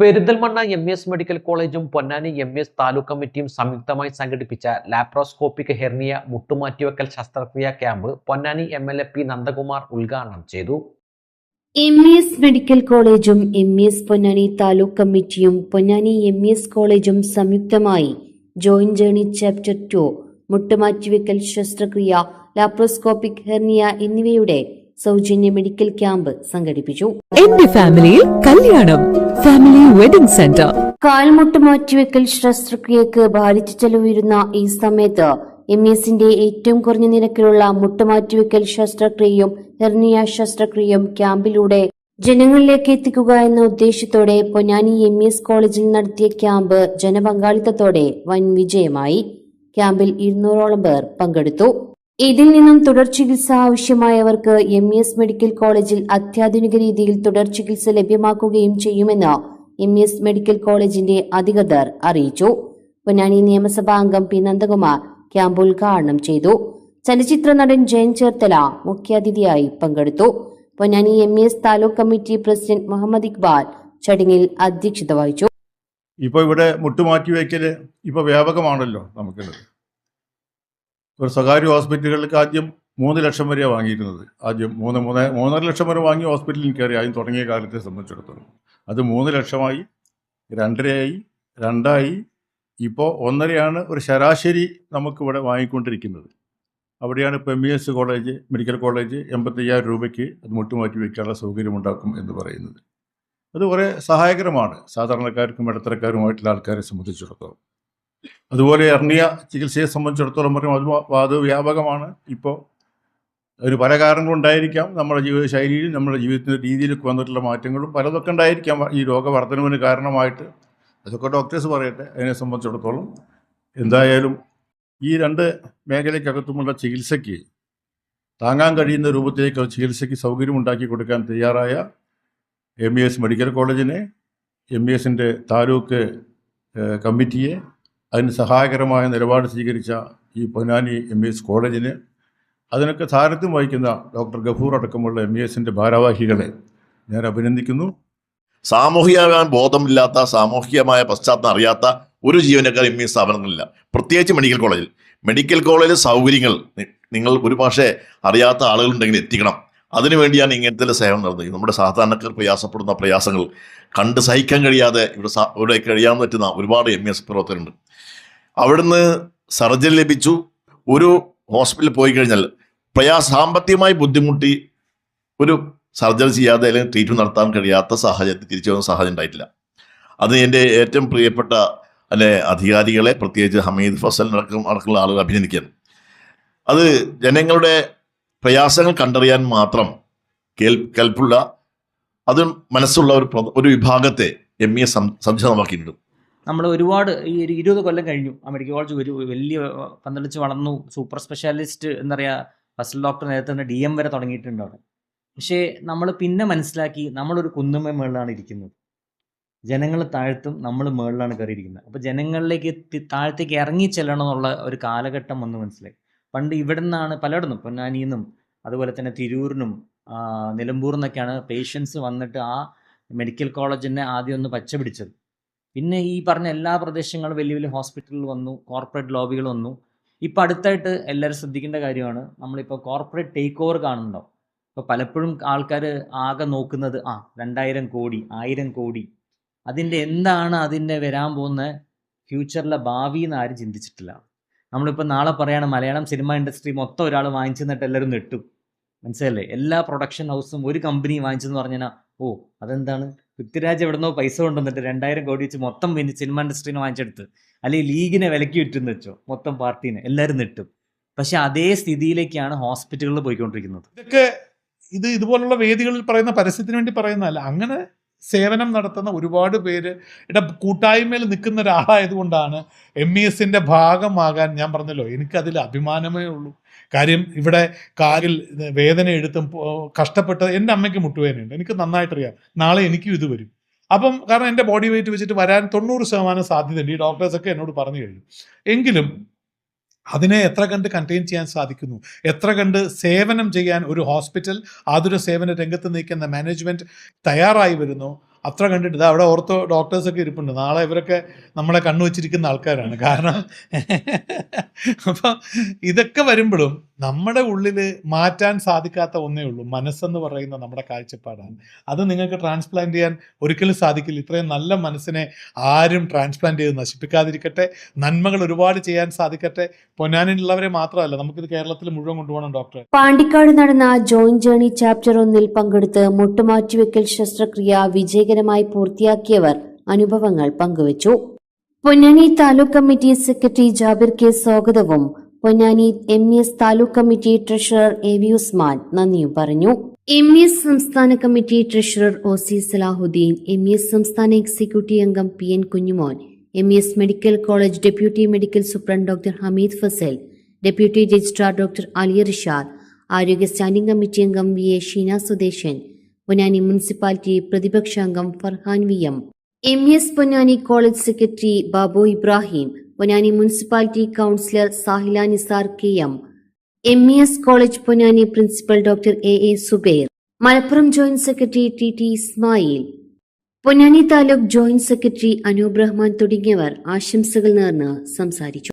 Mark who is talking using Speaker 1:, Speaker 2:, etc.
Speaker 1: Perinthalmanna M S medical കോളേജും Ponnani M S taluk കമ്മിറ്റിയും സംയുക്തമായി സംഘടിപ്പിച്ച ലാപ്രോസ്കോപ്പിക് ഹെർണിയ മുട്ടുമാറ്റിവെക്കൽ ശസ്ത്രക്രിയ camp Ponnani M L A P Nandakumar ഉദ്ഘാടനം ചെയ്തു.
Speaker 2: എം എസ് മെഡിക്കൽ കോളേജും എം എസ് പൊന്നാനി താലൂക്ക് കമ്മിറ്റിയും പൊന്നാനി എം എസ് കോളേജും സംയുക്തമായി ജോയിന്റ് ജേണി ചാപ്റ്റർ ടു മുട്ടുമാറ്റിവെക്കൽ ശസ്ത്രക്രിയ ലാപ്രോസ്കോപ്പിക് ഹെർണിയ എന്നിവയുടെ സൗജന്യ മെഡിക്കൽ ക്യാമ്പ് സംഘടിപ്പിച്ചു.
Speaker 3: എന്റെ ഫാമിലിയിൽ കല്യാണം ഫാമിലി വെഡിംഗ് സെന്റർ.
Speaker 2: കാൽമുട്ട് മാറ്റിവെക്കൽ ശസ്ത്രക്രിയക്ക് ഭാരിച്ച ചെലവുയരുന്ന ഈ സമയത്ത് എം എസിന്റെ ഏറ്റവും കുറഞ്ഞ നിരക്കിലുള്ള മുട്ടുമാറ്റിവെക്കൽ ശസ്ത്രക്രിയയും ഹെർണിയ ശസ്ത്രക്രിയയും ക്യാമ്പിലൂടെ ജനങ്ങളിലേക്ക് എത്തിക്കുക എന്ന ഉദ്ദേശത്തോടെ പൊന്നാനി എം എസ് കോളേജിൽ നടത്തിയ ക്യാമ്പ് ജനപങ്കാളിത്തത്തോടെ വൻ വിജയമായി. ക്യാമ്പിൽ ഇരുന്നൂറോളം പേർ പങ്കെടുത്തു. ഇതിൽ നിന്നും തുടർ ചികിത്സ ആവശ്യമായവർക്ക് എം എസ് മെഡിക്കൽ കോളേജിൽ അത്യാധുനിക രീതിയിൽ തുടർ ചികിത്സ ലഭ്യമാക്കുകയും ചെയ്യുമെന്ന് എം എസ് മെഡിക്കൽ കോളേജിന്റെ അധികൃതർ അറിയിച്ചു. പൊന്നാനി നിയമസഭാ അംഗം പി നന്ദകുമാർ ക്യാമ്പ് ഉദ്ഘാടനം ചെയ്തു. ചലച്ചിത്ര നടൻ ജയൻ ചേർത്തല മുഖ്യാതിഥിയായി പങ്കെടുത്തു. Ponnani M S taluk committee president Muhammad Iqbal ചടങ്ങിൽ അധ്യക്ഷത വഹിച്ചു.
Speaker 4: ഇപ്പോൾ ഇവിടെ മുട്ടുമാറ്റി വയ്ക്കൽ ഇപ്പോൾ വ്യാപകമാണല്ലോ നമുക്കുള്ളത്. ഒരു സ്വകാര്യ ഹോസ്പിറ്റലുകൾക്ക് ആദ്യം മൂന്ന് ലക്ഷം വരെയാണ് വാങ്ങിയിരുന്നത്. ആദ്യം മൂന്ന് മൂന്ന് മൂന്നര ലക്ഷം വരെ വാങ്ങിയ ഹോസ്പിറ്റലിൽ കയറി ആദ്യം തുടങ്ങിയ കാലത്തെ സംബന്ധിച്ചിടത്തോളം. അത് മൂന്ന് ലക്ഷമായി രണ്ടരയായി രണ്ടായി ഇപ്പോൾ ഒന്നരയാണ് ഒരു ശരാശരി നമുക്കിവിടെ വാങ്ങിക്കൊണ്ടിരിക്കുന്നത്. അവിടെയാണ് ഇപ്പോൾ M B S college medical college എൺപത്തയ്യായിരം രൂപയ്ക്ക് അത് മുട്ടുമാറ്റി വയ്ക്കാനുള്ള സൗകര്യമുണ്ടാക്കും എന്ന് പറയുന്നത്. അത് കുറേ സഹായകരമാണ്. സാധാരണക്കാർക്കും ഇടത്തരക്കാരുമായിട്ടുള്ള ആൾക്കാരെ സംബന്ധിച്ചിടത്തോളം. അതുപോലെ എർണിയ ചികിത്സയെ സംബന്ധിച്ചിടത്തോളം പറയും അത് അത് വ്യാപകമാണ്. ഇപ്പോൾ ഒരു പല കാരണങ്ങളുണ്ടായിരിക്കാം നമ്മുടെ ജീവിത ശൈലിയിൽ നമ്മുടെ ജീവിതത്തിന്റെ രീതിയിലൊക്കെ വന്നിട്ടുള്ള മാറ്റങ്ങളും പലതൊക്കെ ഉണ്ടായിരിക്കാം. ഈ രോഗവർദ്ധനവിന് കാരണമായിട്ട്. അതൊക്കെ ഡോക്ടേഴ്സ് പറയട്ടെ അതിനെ സംബന്ധിച്ചിടത്തോളം. എന്തായാലും ഈ രണ്ട് മേഖലയ്ക്കകത്തുമുള്ള ചികിത്സയ്ക്ക് താങ്ങാൻ കഴിയുന്ന രൂപത്തിലേക്ക് ചികിത്സയ്ക്ക് സൗകര്യമുണ്ടാക്കി കൊടുക്കാൻ തയ്യാറായ എം മെഡിക്കൽ കോളേജിനെ എം ബി എസിന്റെ താലൂക്ക് കമ്മിറ്റിയെ അതിന് സഹായകരമായ നിലപാട് സ്വീകരിച്ച ഈ പൊന്നാനി എം ഇ എസ് കോളേജിന് അതിനൊക്കെ സാരഥ്യം വഹിക്കുന്ന ഡോക്ടർ ഗഫൂർ അടക്കമുള്ള എം ഇ എസിന്റെ ഭാരവാഹികളെ ഞാൻ അഭിനന്ദിക്കുന്നു.
Speaker 5: സാമൂഹിക ബോധമില്ലാത്ത സാമൂഹികമായ പശ്ചാത്തലം അറിയാത്ത ഒരു ജീവനക്കാർ എം ഇ സ്ഥാപനങ്ങളില്ല. പ്രത്യേകിച്ച് മെഡിക്കൽ കോളേജിൽ. മെഡിക്കൽ കോളേജിലെ സൗകര്യങ്ങൾ നിങ്ങൾ ഒരു പക്ഷേ അറിയാത്ത ആളുകളുണ്ടെങ്കിൽ എത്തിക്കണം. അതിനുവേണ്ടിയാണ് ഇങ്ങനത്തെ സേവനം നടന്നത്. നമ്മുടെ സാധാരണക്കാർ പ്രയാസപ്പെടുന്ന പ്രയാസങ്ങൾ കണ്ട് സഹിക്കാൻ കഴിയാതെ ഇവിടെ ഇവിടെ കഴിയാൻ പറ്റുന്ന ഒരുപാട് എം എസ് പ്രവർത്തകരുണ്ട്. അവിടുന്ന് സർജൻ ലഭിച്ചു. ഒരു ഹോസ്പിറ്റലിൽ പോയി കഴിഞ്ഞാൽ പ്രയാസ സാമ്പത്തികമായി ബുദ്ധിമുട്ടി ഒരു സർജറി ചെയ്യാതെ അല്ലെങ്കിൽ ട്രീറ്റ്മെന്റ് നടത്താൻ കഴിയാത്ത സാഹചര്യത്തിൽ തിരിച്ചു വന്ന സാഹചര്യം ഉണ്ടായിട്ടില്ല. അത് എന്റെ ഏറ്റവും പ്രിയപ്പെട്ട അല്ലെ അധികാരികളെ പ്രത്യേകിച്ച് ഹമീദ് ഫസൽ അടക്കം അടക്കമുള്ള ആളുകൾ അഭിനന്ദിക്കാൻ അത് ജനങ്ങളുടെ പ്രയാസങ്ങൾ കണ്ടറിയാൻ മാത്രം കേൾ കൽപ്പുള്ള അത് മനസ്സുള്ള ഒരു ഒരു വിഭാഗത്തെ എം ഇ എസ് സംശയമാക്കിയിട്ടുണ്ട്.
Speaker 6: നമ്മൾ ഒരുപാട് ഈ ഒരു ഇരുപത് കൊല്ലം കഴിഞ്ഞു. ആ മെഡിക്കൽ കോളേജ് ഒരു വലിയ പന്തളിച്ച് വളർന്നു. സൂപ്പർ സ്പെഷ്യാലിസ്റ്റ് എന്താ പറയുക ഫസ്റ്റ് ഡോക്ടർ നേരത്തെ തന്നെ ഡി എം വരെ തുടങ്ങിയിട്ടുണ്ട് അവിടെ. പക്ഷേ നമ്മൾ പിന്നെ മനസ്സിലാക്കി നമ്മളൊരു കുന്നുമ്മ മേളിലാണ് ഇരിക്കുന്നത്. ജനങ്ങൾ താഴ്ത്തും നമ്മൾ മേളിലാണ് കയറിയിരിക്കുന്നത്. അപ്പോൾ ജനങ്ങളിലേക്ക് എത്തി താഴത്തേക്ക് ഇറങ്ങി ചെല്ലണം എന്നുള്ള ഒരു കാലഘട്ടം വന്ന് മനസ്സിലായി. പണ്ട് ഇവിടെ നിന്നാണ് പലയിടത്തും പൊന്നാനിന്നും നിന്നും അതുപോലെ തന്നെ തിരൂരിനും നിലമ്പൂർ നിന്നൊക്കെയാണ് പേഷ്യൻസ് വന്നിട്ട് ആ മെഡിക്കൽ കോളേജിനെ ആദ്യം ഒന്ന് പച്ച പിടിച്ചത് പിന്നെ ഈ പറഞ്ഞ എല്ലാ പ്രദേശങ്ങളും വലിയ വലിയ ഹോസ്പിറ്റലുകൾ വന്നു കോർപ്പറേറ്റ് ലോബികൾ വന്നു. ഇപ്പം അടുത്തായിട്ട് എല്ലാവരും ശ്രദ്ധിക്കേണ്ട കാര്യമാണ് നമ്മളിപ്പോൾ കോർപ്പറേറ്റ് ടേക്ക് ഓവർ കാണുന്നുണ്ടോ ഇപ്പോൾ പലപ്പോഴും ആൾക്കാർ ആകെ നോക്കുന്നത് ആ രണ്ടായിരം കോടി ആയിരം കോടി. അതിന്റെ എന്താണ് അതിന്റെ വരാൻ പോകുന്ന ഫ്യൂച്ചറിലെ ഭാവി എന്ന് ആരും ചിന്തിച്ചിട്ടില്ല. നമ്മളിപ്പോൾ നാളെ പറയുകയാണ് മലയാളം സിനിമ ഇൻഡസ്ട്രി മൊത്തം ഒരാൾ വാങ്ങിച്ചെന്നിട്ട് എല്ലാവരും നെട്ടും മനസ്സിലല്ലേ എല്ലാ പ്രൊഡക്ഷൻ ഹൗസും ഒരു കമ്പനി വാങ്ങിച്ചെന്ന് പറഞ്ഞാൽ ഓ അതെന്താണ്? പൃഥ്വിരാജ് എവിടുന്നോ പൈസ കൊണ്ടുവന്നിട്ട് രണ്ടായിരം കോടി വെച്ച് മൊത്തം പിന്നെ സിനിമ ഇൻഡസ്ട്രീനെ വാങ്ങിച്ചെടുത്ത്. അല്ലെങ്കിൽ ലീഗിനെ വിലക്കി വിറ്റെന്ന് വെച്ചോ മൊത്തം പാർട്ടീനെ എല്ലാവരും നെട്ടും. പക്ഷെ അതേ സ്ഥിതിയിലേക്കാണ് ഹോസ്പിറ്റലുകൾ പോയിക്കൊണ്ടിരിക്കുന്നത്.
Speaker 7: ഇതൊക്കെ ഇത് ഇതുപോലുള്ള വേദികളിൽ പറയുന്ന പരസ്യത്തിന് വേണ്ടി പറയുന്നതല്ല. അങ്ങനെ സേവനം നടത്തുന്ന ഒരുപാട് പേര് ഇട കൂട്ടായ്മയിൽ നിൽക്കുന്ന ഒരാളായതുകൊണ്ടാണ് എം ഇ എസിന്റെ ഭാഗമാകാൻ ഞാൻ പറഞ്ഞല്ലോ. എനിക്കതിൽ അഭിമാനമേ ഉള്ളൂ. കാര്യം ഇവിടെ കാലിൽ വേദന എടുത്തും പോ- കഷ്ടപ്പെട്ട് എന്റെ അമ്മയ്ക്ക് മുട്ടുവേദനയുണ്ട്. എനിക്ക് നന്നായിട്ടറിയാം. നാളെ എനിക്കും ഇത് വരും. അപ്പം കാരണം എന്റെ ബോഡി വെയിറ്റ് വെച്ചിട്ട് വരാൻ തൊണ്ണൂറ് ശതമാനം സാധ്യതയുണ്ട്. ഈ ഡോക്ടേഴ്സൊക്കെ എന്നോട് പറഞ്ഞു കഴിഞ്ഞു. എങ്കിലും അതിനെ എത്ര കണ്ട് കണ്ടെയ്ൻ ചെയ്യാൻ സാധിക്കുന്നു? എത്ര കണ്ട് സേവനം ചെയ്യാൻ ഒരു ഹോസ്പിറ്റൽ ആതുര സേവന രംഗത്ത് നിൽക്കുന്ന മാനേജ്മെന്റ് തയ്യാറായി വരുന്നു? അത്ര കണ്ടിട്ട് അവിടെ ഓർത്തോ ഡോക്ടേഴ്സൊക്കെ ഇരിപ്പുണ്ട്. നാളെ ഇവരൊക്കെ നമ്മളെ കണ്ണു വെച്ചിരിക്കുന്ന ആൾക്കാരാണ്. കാരണം അപ്പം ഇതൊക്കെ വരുമ്പോഴും നമ്മുടെ ഉള്ളിൽ മാറ്റാൻ സാധിക്കാത്ത ഒന്നേ ഉള്ളൂ. മനസ്സെന്ന് പറയുന്ന നമ്മുടെ കാഴ്ചപ്പാടാണ്. അത് നിങ്ങൾക്ക് ട്രാൻസ്പ്ലാന്റ് ചെയ്യാൻ ഒരിക്കലും സാധിക്കില്ല. ഇത്രയും നല്ല മനസ്സിനെ ആരും ട്രാൻസ്പ്ലാന്റ് ചെയ്ത് നശിപ്പിക്കാതിരിക്കട്ടെ. നന്മകൾ ഒരുപാട് ചെയ്യാൻ സാധിക്കട്ടെ. പൊന്നാനിലുള്ളവരെ മാത്രമല്ല നമുക്കിത് കേരളത്തിൽ മുഴുവൻ കൊണ്ടുപോകണം ഡോക്ടർ
Speaker 2: പാണ്ടിക്കാട് നടന്ന ജോയിന്റ് ജേണി ചാപ്റ്റർ ഒന്നിൽ പങ്കെടുത്ത് മുട്ടുമാറ്റിവെക്കൽ ശസ്ത്രക്രിയ വിജയകരമായി പൂർത്തിയാക്കിയവർ അനുഭവങ്ങൾ പങ്കുവച്ചു. Ponnani taluk committee secretary Jabir K സ്വാഗതവും Ponnani M S taluk committee treasurer A V Usman നന്ദിയും പറഞ്ഞു. എം എസ് സംസ്ഥാന committee treasurer O C Salahuddin M S സംസ്ഥാന എക്സിക്യൂട്ടീവ് അംഗം P N Kunjumon M S medical college deputy medical superintendent doctor Hameed Fasal deputy registrar doctor Ali Rishad ആരോഗ്യ standing committee അംഗം V A Sheena Sudeshan Ponnani municipality പ്രതിപക്ഷ അംഗം Farhan V M. M S Ponnani college secretary Babu Ibrahim Ponnani municipality councillor Sahila Nisar K M M E S college Ponnani principal doctor A A Zubair Malappuram joint secretary T T Ismail Ponnani taluk joint secretary Anoop Rahman തുടങ്ങിയവർ ആശംസകൾ നേർന്ന് സംസാരിച്ചു.